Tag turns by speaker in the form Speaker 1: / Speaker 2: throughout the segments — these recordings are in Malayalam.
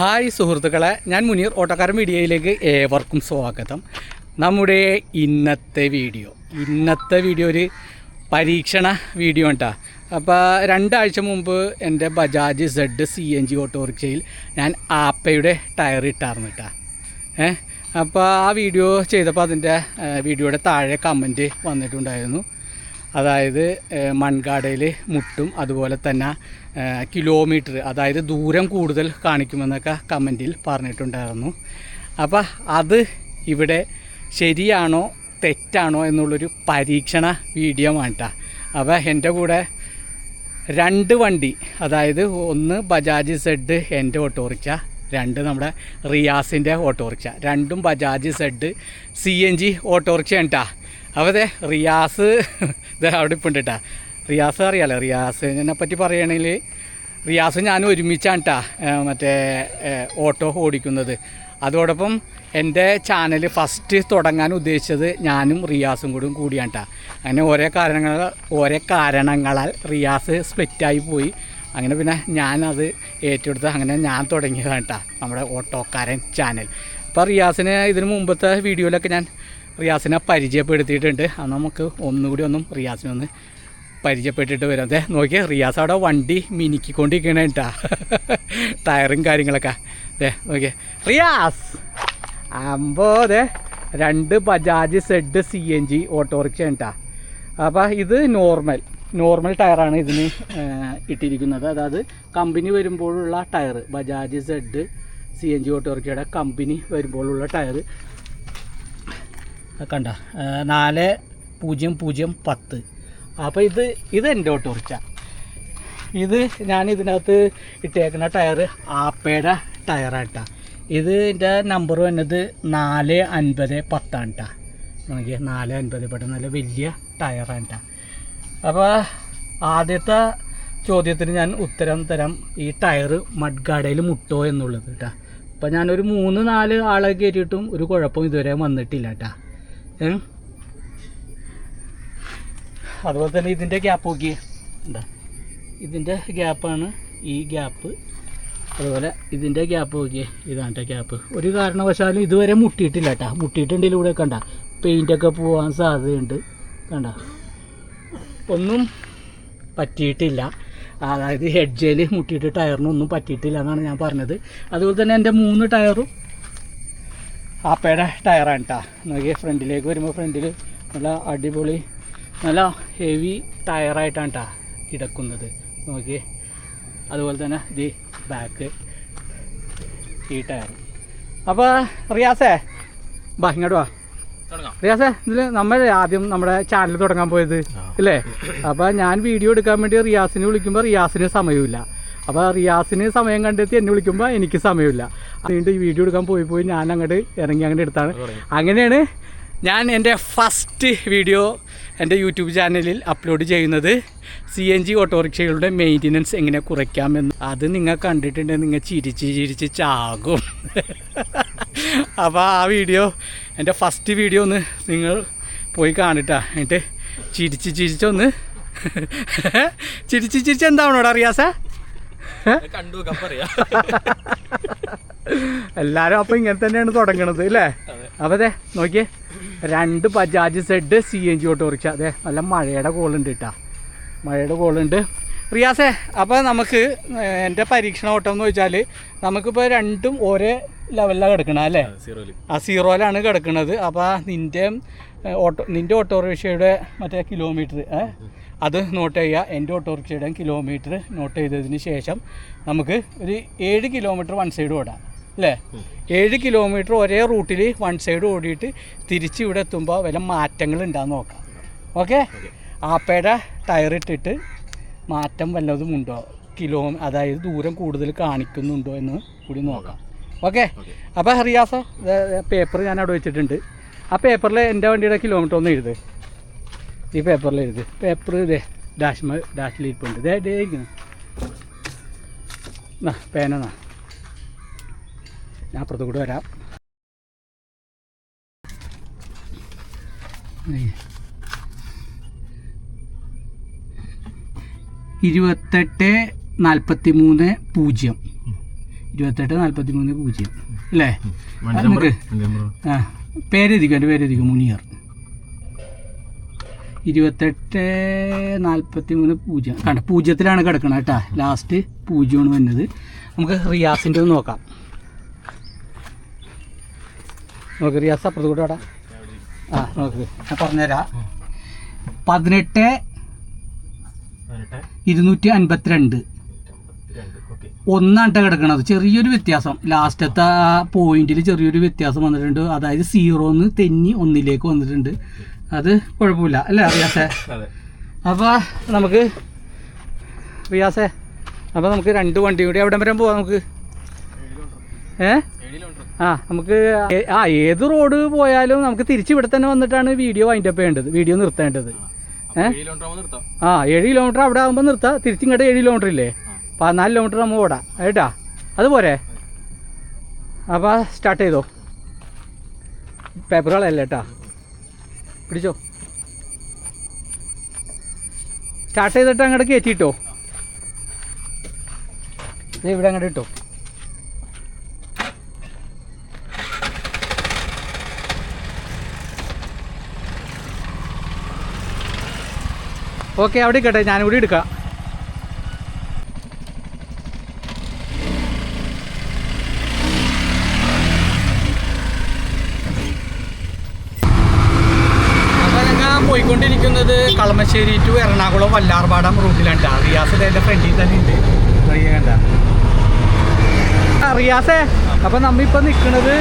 Speaker 1: ഹായ് സുഹൃത്തുക്കളെ ഞാൻ മുനീർ ഓട്ടക്കാരൻ മീഡിയയിലേക്ക് ഏവർക്കും സ്വാഗതം. നമ്മുടെ ഇന്നത്തെ വീഡിയോ. ഇന്നത്തെ വീഡിയോ ഒരു പരീക്ഷണ വീഡിയോ കേട്ടോ അപ്പോൾ രണ്ടാഴ്ച മുമ്പ് എന്റെ Bajaj Z C N G ഓട്ടോറിക്ഷയിൽ ഞാൻ ആപ്പയുടെ ടയർ ഇട്ടായിരുന്നു കേട്ടോ ഏ അപ്പോൾ ആ വീഡിയോ ചെയ്തപ്പോൾ അതിന്റെ വീഡിയോയുടെ താഴെ കമന്റ് വന്നിട്ടുണ്ടായിരുന്നു. അതായത് മൺകാടയിൽ മുട്ടും അതുപോലെ തന്നെ കിലോമീറ്റർ അതായത് ദൂരം കൂടുതൽ കാണിക്കുമെന്നൊക്കെ കമന്റിൽ പറഞ്ഞിട്ടുണ്ടായിരുന്നു. അപ്പോൾ അത് ഇവിടെ ശരിയാണോ തെറ്റാണോ എന്നുള്ളൊരു പരീക്ഷണ വീഡിയോ വേണ്ട അപ്പോൾ എന്റെ കൂടെ രണ്ട് വണ്ടി അതായത് ഒന്ന് ബജാജ് സെഡ് എന്റെ ഓട്ടോറിക്ഷ രണ്ട് നമ്മുടെ റിയാസിന്റെ ഓട്ടോറിക്ഷ. രണ്ടും Bajaj Z C N G autorickshaw കേട്ടാ അപ്പോൾ അതെ റിയാസ് ഇത് അവിടെ ഇപ്പം ഉണ്ട് കേട്ടാ റിയാസ് അറിയാലോ? എന്നെ പറ്റി പറയുകയാണെങ്കിൽ റിയാസ് ഞാൻ ഒരുമിച്ചാണ് കേട്ടാ മറ്റേ ഓട്ടോ ഓടിക്കുന്നത്. അതോടൊപ്പം എന്റെ ചാനൽ ഫസ്റ്റ് തുടങ്ങാൻ ഉദ്ദേശിച്ചത് ഞാനും റിയാസും കൂടി കൂടിയാണ് കേട്ടോ അങ്ങനെ ഓരോ കാരണങ്ങൾ ഓരോ കാരണങ്ങളാൽ റിയാസ് സ്പ്ലിറ്റായി പോയി. അങ്ങനെ പിന്നെ ഞാനത് ഏറ്റെടുത്ത് അങ്ങനെ ഞാൻ തുടങ്ങിയതാണ് കേട്ടോ നമ്മുടെ ഓട്ടോക്കാരൻ ചാനൽ. അപ്പോൾ റിയാസിന് ഇതിന് മുമ്പത്തെ വീഡിയോയിലൊക്കെ ഞാൻ റിയാസിനെ പരിചയപ്പെടുത്തിയിട്ടുണ്ട്. അത് നമുക്ക് ഒന്നുകൂടി ഒന്നും റിയാസിനെ ഒന്ന് പരിചയപ്പെട്ടിട്ട് വരാം. അതെ നോക്കിയാൽ റിയാസ് അവിടെ വണ്ടി മിനുക്കിക്കൊണ്ടിരിക്കണേ കേട്ടാ ടയറും കാര്യങ്ങളൊക്കെ. അതെ നോക്കിയേ. റിയാസ്! അമ്പോ അതെ രണ്ട് Bajaj Z C N G autorickshaw കേട്ടാ അപ്പോൾ ഇത് നോർമൽ. നോർമൽ ടയറാണ് ഇതിന് ഇട്ടിരിക്കുന്നത്. അതായത് കമ്പനി വരുമ്പോഴുള്ള tyre Bajaj Z C N G ഓട്ടോറിക്ഷയുടെ company വരുമ്പോഴുള്ള ടയർ കണ്ട നാല് പൂജ്യം പൂജ്യം പത്ത്. അപ്പോൾ ഇത് ഇത് എന്റെ ഓട്ടോറിച്ച ഇത് ഞാൻ ഇതിനകത്ത് ഇട്ടേക്കുന്ന ടയർ ആപ്പയുടെ ടയറാട്ടാ ഇത് എന്റെ നമ്പർ വന്നത് നാല് അൻപത് പത്താണ് കേട്ടോ നോക്കിയ നാല് അൻപത്. ഇവിടെ നല്ല വലിയ ടയറാണ് കേട്ടോ അപ്പോൾ ആദ്യത്തെ ചോദ്യത്തിന് ഞാൻ ഉത്തരം തരാം. ഈ ടയർ മഡ്ഗാഡയിൽ മുട്ടോ എന്നുള്ളത് കേട്ടോ അപ്പോൾ ഞാനൊരു മൂന്ന് നാല് ആളെ കയറ്റിയിട്ടും ഒരു കുഴപ്പം ഇതുവരെ വന്നിട്ടില്ല കേട്ടോ? അതുപോലെ തന്നെ ഇതിന്റെ ഗ്യാപ്പ് നോക്കിയേ എന്താ ഇതിന്റെ ഗ്യാപ്പാണ് ഈ ഗ്യാപ്പ് അതുപോലെ ഇതിന്റെ ഗ്യാപ്പ് നോക്കിയേ ഇതാണ് ഗ്യാപ്പ് ഒരു കാരണവശാലും ഇതുവരെ മുട്ടിയിട്ടില്ല കേട്ടോ മുട്ടിയിട്ടുണ്ടെങ്കിൽ ഇവിടെ കണ്ട. പെയിന്റൊക്കെ പോകാൻ സാധ്യതയുണ്ട്. കണ്ട. ഒന്നും പറ്റിയിട്ടില്ല. അതായത് ഹെഡ്ജയിൽ മുട്ടിയിട്ട് ടയറിനൊന്നും പറ്റിയിട്ടില്ല എന്നാണ് ഞാൻ പറഞ്ഞത്. അതുപോലെ തന്നെ എന്റെ മൂന്ന് ടയറും ആപ്പയുടെ ടയറാണ് കേട്ടോ നോക്കിയാൽ ഫ്രണ്ടിലേക്ക് വരുമ്പോൾ ഫ്രണ്ടിൽ നല്ല അടിപൊളി നല്ല ഹെവി ടയറായിട്ടാണ് കേട്ടോ കിടക്കുന്നത്. നോക്കിയേ അതുപോലെ തന്നെ ദി ബാക്ക് ഈ ടയർ. അപ്പോൾ റിയാസേ ബാ ഇങ്ങോട്ട് വാ. റിയാസേ ഇതിൽ നമ്മൾ ആദ്യം നമ്മുടെ ചാനൽ തുടങ്ങാൻ പോയത് അല്ലേ അപ്പോൾ ഞാൻ വീഡിയോ എടുക്കാൻ വേണ്ടി റിയാസിനെ വിളിക്കുമ്പോൾ റിയാസിന് സമയമില്ല. അപ്പോൾ റിയാസിന് സമയം കണ്ടെത്തി എന്നെ വിളിക്കുമ്പോൾ എനിക്ക് സമയമില്ല. അതുകൊണ്ട് ഈ വീഡിയോ എടുക്കാൻ പോയി പോയി ഞാൻ അങ്ങോട്ട് ഇറങ്ങി അങ്ങോട്ട് എടുത്താണ്. അങ്ങനെയാണ് ഞാൻ എന്റെ ഫസ്റ്റ് വീഡിയോ എന്റെ യൂട്യൂബ് ചാനലിൽ അപ്ലോഡ് ചെയ്യുന്നത്. സി എൻ ജി ഓട്ടോറിക്ഷകളുടെ മെയിന്റനൻസ് എങ്ങനെ കുറയ്ക്കാമെന്ന്. അത് നിങ്ങൾ കണ്ടിട്ടുണ്ടെങ്കിൽ നിങ്ങൾ ചിരിച്ച് ചിരിച്ച് ചാകും. അപ്പോൾ ആ വീഡിയോ എന്റെ ഫസ്റ്റ് വീഡിയോ ഒന്ന് നിങ്ങൾ പോയി കാണിട്ടാ. എന്നിട്ട് ചിരിച്ച് ചിരിച്ചൊന്ന് ചിരിച്ച് ചിരിച്ച് എന്താവണോടാ അറിയാസ
Speaker 2: കണ്ടു പറയാ
Speaker 1: എല്ലാരും അപ്പൊ ഇങ്ങനെ തന്നെയാണ് തുടങ്ങണത് അല്ലേ അപ്പൊ അതെ നോക്കിയേ. രണ്ട് Bajaj Z C N G autorickshaw. അതെ നല്ല മഴയുടെ കോളുണ്ട് കേട്ടാ മഴയുടെ കോളുണ്ട്. റിയാസേ അപ്പോൾ നമുക്ക് എന്റെ എന്റെ പരീക്ഷണ ഓട്ടം എന്ന് വെച്ചാൽ നമുക്കിപ്പോൾ രണ്ടും ഒരേ ലെവലിലാണ് കിടക്കണം അല്ലേ? ആ സീറോയിലാണ് കിടക്കുന്നത് അപ്പോൾ നിന്റെ ഏഹ്, ഓട്ടോ നിന്റെ ഓട്ടോറിക്ഷയുടെ മറ്റേ കിലോമീറ്റർ അത് നോട്ട് ചെയ്യുക എന്റെ ഓട്ടോറിക്ഷയുടെ കിലോമീറ്റർ നോട്ട് ചെയ്തതിന് ശേഷം നമുക്ക് ഒരു ഏഴ് കിലോമീറ്റർ വൺ സൈഡ് ഓടാം. അല്ലേ? ഏഴ് കിലോമീറ്റർ ഒരേ റൂട്ടിൽ വൺ സൈഡ് ഓടിയിട്ട് തിരിച്ച് ഇവിടെ എത്തുമ്പോൾ വല്ല മാറ്റങ്ങൾ ഉണ്ടാകുന്ന നോക്കാം. ഓക്കെ ആപ്പയുടെ ടയർ ഇട്ടിട്ട് മാറ്റം വല്ലതും ഉണ്ടോ? കിലോ അതായത് ദൂരം കൂടുതൽ കാണിക്കുന്നുണ്ടോ എന്ന് കൂടി നോക്കാം. ഓക്കെ അപ്പോൾ ഹറിയാസ പേപ്പർ ഞാൻ അവിടെ വെച്ചിട്ടുണ്ട്. ആ പേപ്പറിൽ എന്റെ വണ്ടിയുടെ കിലോമീറ്റർ ഒന്ന് എഴുത്. ഈ പേപ്പറിൽ എഴുത്. പേപ്പർ ഇതേ ഡാഷ് ഡാഷിലിരിപ്പുണ്ട് ഇതേ ഡേ ഇരിക്കുന്നു. പേന ഞാൻ അപ്പുറത്ത് കൂടെ വരാം. ഇരുപത്തെട്ട് നാൽപ്പത്തി മൂന്ന് പൂജ്യം. ഇരുപത്തെട്ട് നാൽപ്പത്തി മൂന്ന് പൂജ്യം. അല്ലേ?
Speaker 2: നമുക്ക്
Speaker 1: ആ, പേരെഴുതിക്കും എന്റെ പേരെഴുതിക്കും മുനിയർ ഇരുപത്തെട്ട് നാൽപ്പത്തി മൂന്ന് പൂജ്യം. കണ്ട? പൂജ്യത്തിലാണ് കിടക്കണത് കേട്ടാ. ലാസ്റ്റ് പൂജ്യമാണ് വന്നത്. നമുക്ക് റിയാസിന്റെ ഒന്ന് നോക്കാം. നോക്ക് റിയാസ് അപ്പുറത്ത് കൂടെ ആ നോക്ക് ഞാൻ പറഞ്ഞുതരാം. പതിനെട്ട് ഇരുന്നൂറ്റി അൻപത്തിരണ്ട് ഒന്നാണ്ട കിടക്കണത്. ചെറിയൊരു വ്യത്യാസം. ലാസ്റ്റത്തെ പോയിന്റിൽ ചെറിയൊരു വ്യത്യാസം വന്നിട്ടുണ്ട്. അതായത് സീറോന്ന് തെന്നി ഒന്നിലേക്ക് വന്നിട്ടുണ്ട്. അത് കുഴപ്പമില്ല. അല്ലേ റിയാസേ? അപ്പോൾ നമുക്ക് റിയാസേ അപ്പോൾ നമുക്ക് രണ്ട് വണ്ടി കൂടി എവിടെ വരെ പോവാം നമുക്ക്? ഏ? ആ നമുക്ക് ആ ഏത് റോഡ് പോയാലും നമുക്ക് തിരിച്ച് ഇവിടെ തന്നെ വന്നിട്ടാണ് വീഡിയോ വൈൻഡപ്പ് ചെയ്യേണ്ടത്. വീഡിയോ നിർത്തേണ്ടത്. ആ ഏഴ് കിലോമീറ്റർ അവിടെ ആകുമ്പോൾ നിർത്താം. തിരിച്ചിങ്ങോട്ട് ഏഴ് കിലോമീറ്റർ ഇല്ലേ? പതിനാല് കിലോമീറ്റർ നമ്മൾ ഓടാം. കേട്ടാ? അതുപോരെ അപ്പോൾ സ്റ്റാർട്ട് ചെയ്തോ? പേപ്പറുകളല്ലേ കേട്ടാ? പിടിച്ചോ? സ്റ്റാർട്ട് ചെയ്തിട്ട് അങ്ങോട്ട് കയറ്റിട്ടോ ദേ ഇവിടെ അങ്ങോട്ട് ഇട്ടോ. ഓക്കെ അവിടെ ഇരിക്കട്ടെ. ഞാൻ കൂടി എടുക്കാം. പോയിക്കൊണ്ടിരിക്കുന്നത് കളമശ്ശേരി ടു എറണാകുളം വല്ലാർപാടം റൂട്ടിലാണ്. ട്ടാ. റിയാസ് എന്റെ ഫ്രണ്ടിൽ തന്നെ ഉണ്ട്. കണ്ട റിയാസേ അപ്പൊ നമ്മിപ്പോൾ നിൽക്കുന്നത്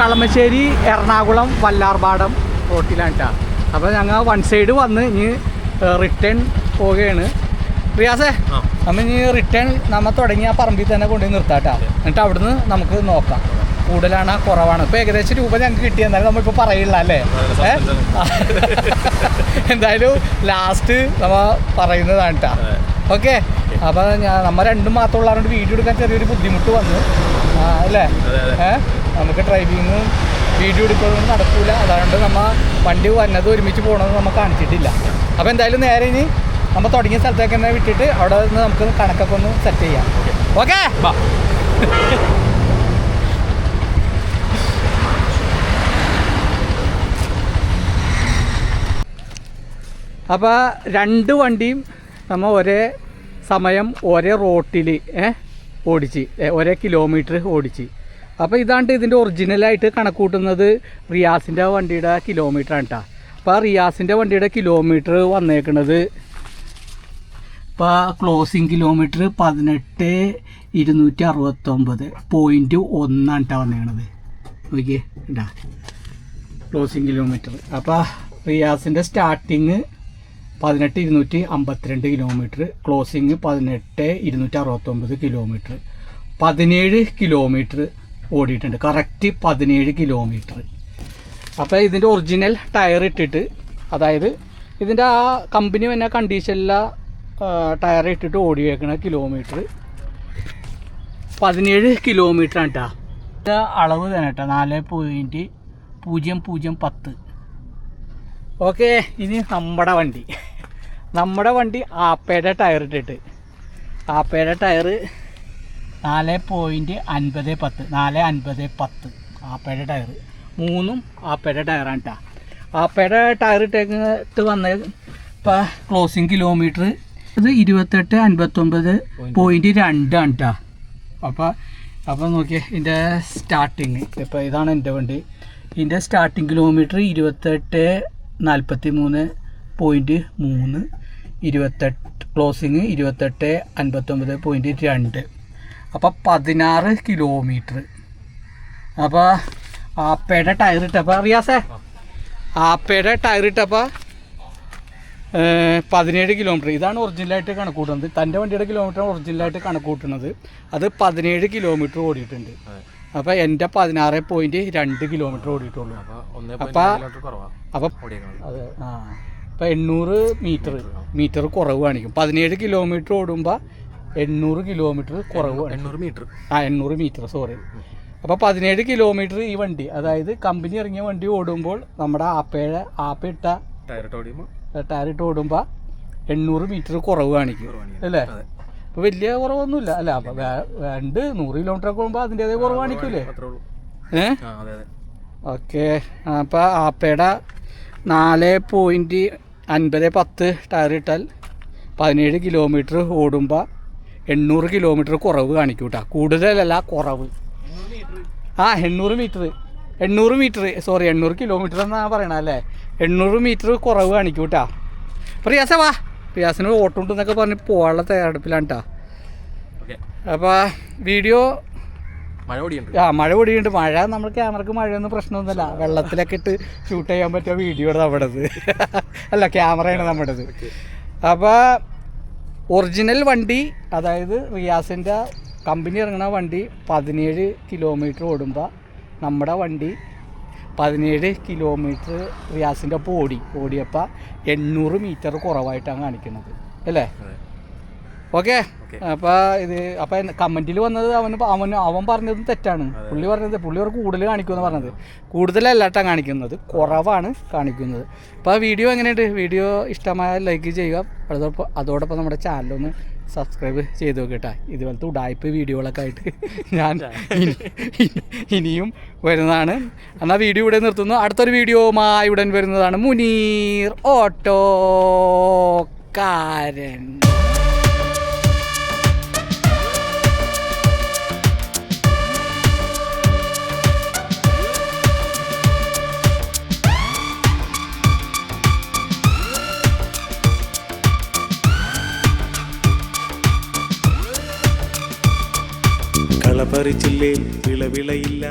Speaker 1: കളമശ്ശേരി എറണാകുളം വല്ലാർപാടം റോട്ടിലാണ് കേട്ടോ അപ്പോൾ ഞങ്ങൾ വൺ സൈഡ് വന്ന് ഇനി റിട്ടേൺ പോവുകയാണ്. റിയാസേ
Speaker 2: നമ്മൾ
Speaker 1: നമ്മ ഇനി റിട്ടേൺ നമ്മൾ തുടങ്ങി ആ പറമ്പിൽ തന്നെ കൊണ്ടുപോയി നിർത്താട്ടാ. എന്നിട്ട് അവിടുന്ന് നമുക്ക് നോക്കാം. കൂടുതലാണ് കുറവാണ്. ഇപ്പൊ ഏകദേശം രൂപ ഞങ്ങൾക്ക് കിട്ടി എന്നാലും നമ്മളിപ്പോ പറയില്ല അല്ലേ? എന്തായാലും ലാസ്റ്റ് നമ്മ പറയുന്നതാണ് കേട്ടാ. ഓക്കെ. അപ്പൊ ഞാൻ നമ്മ രണ്ടും മാത്രം ഉള്ളതുകൊണ്ട് വീഡിയോ എടുക്കാൻ ചെറിയൊരു ബുദ്ധിമുട്ട് വന്നു. അല്ലേ? ഏഹ് നമുക്ക് ഡ്രൈവിങ്ങും വീഡിയോ എടുക്കുന്നതും നടക്കൂല. അതുകൊണ്ട് നമ്മ വണ്ടി വന്നത് ഒരുമിച്ച് പോകണമെന്ന് നമ്മൾ കാണിച്ചിട്ടില്ല. അപ്പോൾ എന്തായാലും നേരെ ഇനി നമ്മൾ തുടങ്ങിയ സ്ഥലത്തേക്ക് തന്നെ വിട്ടിട്ട് അവിടെ നിന്ന് നമുക്ക് കണക്കൊക്കെ ഒന്ന് സെറ്റ് ചെയ്യാം. ഓക്കെ അപ്പോൾ രണ്ട് വണ്ടിയും നമ്മൾ ഒരേ സമയം ഒരേ റോട്ടിൽ ഓടിച്ച് ഒരേ കിലോമീറ്റർ ഓടിച്ച്. അപ്പോൾ ഇതാണ്ട് ഇതിന്റെ ഒറിജിനലായിട്ട് കണക്കൂട്ടുന്നത് റിയാസിന്റെ വണ്ടിയുടെ കിലോമീറ്റർ ആണ് കേട്ടോ അപ്പോൾ ആ റിയാസിന്റെ വണ്ടിയുടെ കിലോമീറ്റർ വന്നേക്കുന്നത് ഇപ്പോൾ ക്ലോസിങ് കിലോമീറ്റർ പതിനെട്ട് ഇരുന്നൂറ്റി അറുപത്തൊമ്പത്. പോയിന്റ് ഒന്നാണ് വന്നേക്കണത്. നോക്കിയേ ഉണ്ടാ ക്ലോസിങ് കിലോമീറ്റർ അപ്പോൾ റിയാസിന്റെ സ്റ്റാർട്ടിങ് പതിനെട്ട് ഇരുന്നൂറ്റി അമ്പത്തിരണ്ട് കിലോമീറ്റർ ക്ലോസിങ് പതിനെട്ട് ഇരുന്നൂറ്റി അറുപത്തൊമ്പത് കിലോമീറ്റർ പതിനേഴ് കിലോമീറ്റർ ഓടിയിട്ടുണ്ട്. കറക്റ്റ് പതിനേഴ് കിലോമീറ്റർ അപ്പോൾ ഇതിന്റെ ഒറിജിനൽ ടയർ ഇട്ടിട്ട് അതായത് ഇതിന്റെ ആ കമ്പനി തന്നെ കണ്ടീഷനിലെ ടയർ ഇട്ടിട്ട് ഓടി ഓടിയേക്കണ കിലോമീറ്റർ പതിനേഴ് കിലോമീറ്റർ ആണ് കേട്ടോ അളവ് തന്നെ കേട്ടോ നാല് പോയിന്റ് പൂജ്യം പൂജ്യം പത്ത്. ഓക്കെ ഇനി നമ്മുടെ വണ്ടി. നമ്മുടെ വണ്ടി ആപ്പയുടെ ടയർ ഇട്ടിട്ട്. ആപ്പയുടെ ടയർ നാല് പോയിന്റ് അൻപത് പത്ത്. നാല് അൻപത് പത്ത്. ആപ്പയുടെ ടയർ മൂന്നും ആപ്പയുടെ ടയറാണ് കേട്ടോ ആപ്പയുടെ ടയർ ഇട്ടേക്കിട്ട് വന്ന ഇപ്പം ക്ലോസിങ് കിലോമീറ്റർ ഇത് ഇരുപത്തെട്ട് അൻപത്തൊമ്പത് പോയിന്റ് രണ്ടാണ് കേട്ടോ അപ്പോൾ അപ്പോൾ നോക്കിയേ ഇതിന്റെ സ്റ്റാർട്ടിങ് ഇപ്പോൾ ഇതാണ് എന്റെ വണ്ടി. ഇതിന്റെ സ്റ്റാർട്ടിങ് കിലോമീറ്റർ ഇരുപത്തെട്ട് നാൽപ്പത്തി മൂന്ന് പോയിന്റ് മൂന്ന് ഇരുപത്തെട്ട് ക്ലോസിങ് ഇരുപത്തെട്ട് അൻപത്തൊമ്പത് പോയിന്റ് രണ്ട്. അപ്പോൾ പതിനാറ് കിലോമീറ്റർ അപ്പോൾ ആപ്പയുടെ ടയർ ഇട്ടപ്പോൾ അറിയാസേ? ആപ്പയുടെ ടയർ ഇട്ടപ്പോൾ പതിനേഴ് കിലോമീറ്റർ ഇതാണ് ഒറിജിനലായിട്ട് കണക്ക് കൂട്ടുന്നത് തന്റെ വണ്ടിയുടെ കിലോമീറ്റർ ഒറിജിനലായിട്ട് കണക്ക് കൂട്ടുന്നത് അത് പതിനേഴ് കിലോമീറ്റർ ഓടിയിട്ടുണ്ട്. അപ്പോൾ എന്റെ പതിനാറ് പോയിന്റ് രണ്ട് കിലോമീറ്റർ ഓടിയിട്ടുള്ളൂ. അപ്പോൾ
Speaker 2: അപ്പോൾ
Speaker 1: അതെ ആ. അപ്പോൾ എണ്ണൂറ് മീറ്റർ മീറ്റർ കുറവ് കാണിക്കും. പതിനേഴ് കിലോമീറ്റർ ഓടുമ്പോൾ എണ്ണൂറ് കിലോമീറ്റർ കുറവ്.
Speaker 2: എണ്ണൂറ് മീറ്റർ
Speaker 1: ആ എണ്ണൂറ് മീറ്റർ സോറി അപ്പോൾ പതിനേഴ് കിലോമീറ്റർ ഈ വണ്ടി അതായത് കമ്പനി ഇറങ്ങിയ വണ്ടി ഓടുമ്പോൾ നമ്മുടെ ആപ്പയുടെ ആപ്പ ഇട്ട
Speaker 2: ടയർ ഇട്ട്
Speaker 1: ഓടുമ്പോൾ എണ്ണൂറ് മീറ്റർ കുറവ് കാണിക്കും അല്ലേ?
Speaker 2: അപ്പോൾ
Speaker 1: ഇപ്പോൾ വലിയ കുറവൊന്നുമില്ല. അല്ല രണ്ട് നൂറ് കിലോമീറ്റർ ഒക്കെ പോകുമ്പോൾ അതിന്റേതായ കുറവ് കാണിക്കൂലേ
Speaker 2: അത്രേ ഉള്ളൂ.
Speaker 1: ഏ?
Speaker 2: അതെ അതെ.
Speaker 1: ഓക്കെ. അപ്പോൾ ആപ്പയുടെ നാല് പോയിന്റ് അൻപത് പത്ത് ടയർ ഇട്ടാൽ പതിനേഴ് കിലോമീറ്റർ ഓടുമ്പോൾ എണ്ണൂറ് കിലോമീറ്റർ കുറവ് കാണിക്കൂട്ടാ. കൂടുതലല്ല കുറവ്. ആ എണ്ണൂറ് മീറ്റർ എണ്ണൂറ് മീറ്റർ സോറി എണ്ണൂറ് കിലോമീറ്റർ എന്നാണ് പറയണത് അല്ലേ? എണ്ണൂറ് മീറ്റർ കുറവ് കാണിക്കും കേട്ടോ പ്രിയാസ വാ. പ്രിയാസിന് ഓട്ടമുണ്ടെന്നൊക്കെ പറഞ്ഞ് പോകാനുള്ള തയ്യാറെടുപ്പിലാണ് കേട്ടോ അപ്പോൾ വീഡിയോ
Speaker 2: മഴ ഓടിയുണ്ട്
Speaker 1: ആ മഴ പൊടിയുണ്ട്. മഴ നമ്മൾ ക്യാമറക്ക് മഴയൊന്നും പ്രശ്നമൊന്നുമില്ല. വെള്ളത്തിലൊക്കെ ഇട്ട് ഷൂട്ട് ചെയ്യാൻ പറ്റിയ വീഡിയോ ആണ് നമ്മുടേത്. അല്ല ക്യാമറയാണ് നമ്മുടേത്. അപ്പോൾ ഒറിജിനൽ വണ്ടി അതായത് റിയാസിന്റെ കമ്പനി ഇറങ്ങുന്ന വണ്ടി പതിനേഴ് കിലോമീറ്റർ ഓടുമ്പോൾ നമ്മുടെ വണ്ടി പതിനേഴ് കിലോമീറ്റർ റിയാസിന്റെ ഒപ്പം ഓടി. ഓടിയപ്പോൾ എണ്ണൂറ് മീറ്റർ കുറവായിട്ടാണ് കാണിക്കുന്നത്. അല്ലേ? ഓക്കെ അപ്പോൾ ഇത് അപ്പം കമന്റിൽ വന്നത് അവന് അവൻ അവന് അവൻ പറഞ്ഞത് തെറ്റാണ്. പുള്ളി പറഞ്ഞത് പുള്ളി അവർ കൂടുതൽ കാണിക്കുമെന്ന് പറഞ്ഞത്. കൂടുതലല്ലാട്ടാണ് കാണിക്കുന്നത്. കുറവാണ് കാണിക്കുന്നത്. അപ്പോൾ വീഡിയോ എങ്ങനെയുണ്ട്? വീഡിയോ ഇഷ്ടമായ ലൈക്ക് ചെയ്യുക. അതോടൊപ്പം അതോടൊപ്പം നമ്മുടെ ചാനലൊന്ന് സബ്സ്ക്രൈബ് ചെയ്ത് നോക്കട്ടെ. ഇതുപോലത്തെ ഉടായ്പ വീഡിയോകളൊക്കെ ആയിട്ട് ഞാൻ ഇനി- ഇനി- ഇനിയും വരുന്നതാണ്. എന്നാൽ വീഡിയോ ഇവിടെ നിർത്തുന്നു. അടുത്തൊരു വീഡിയോമായി ഉടൻ വരുന്നതാണ് മുനീർ ഓട്ടോ ഓട്ടോക്കാരൻ
Speaker 3: കളപറിച്ചില്ലേ വിളവിളയില്ല.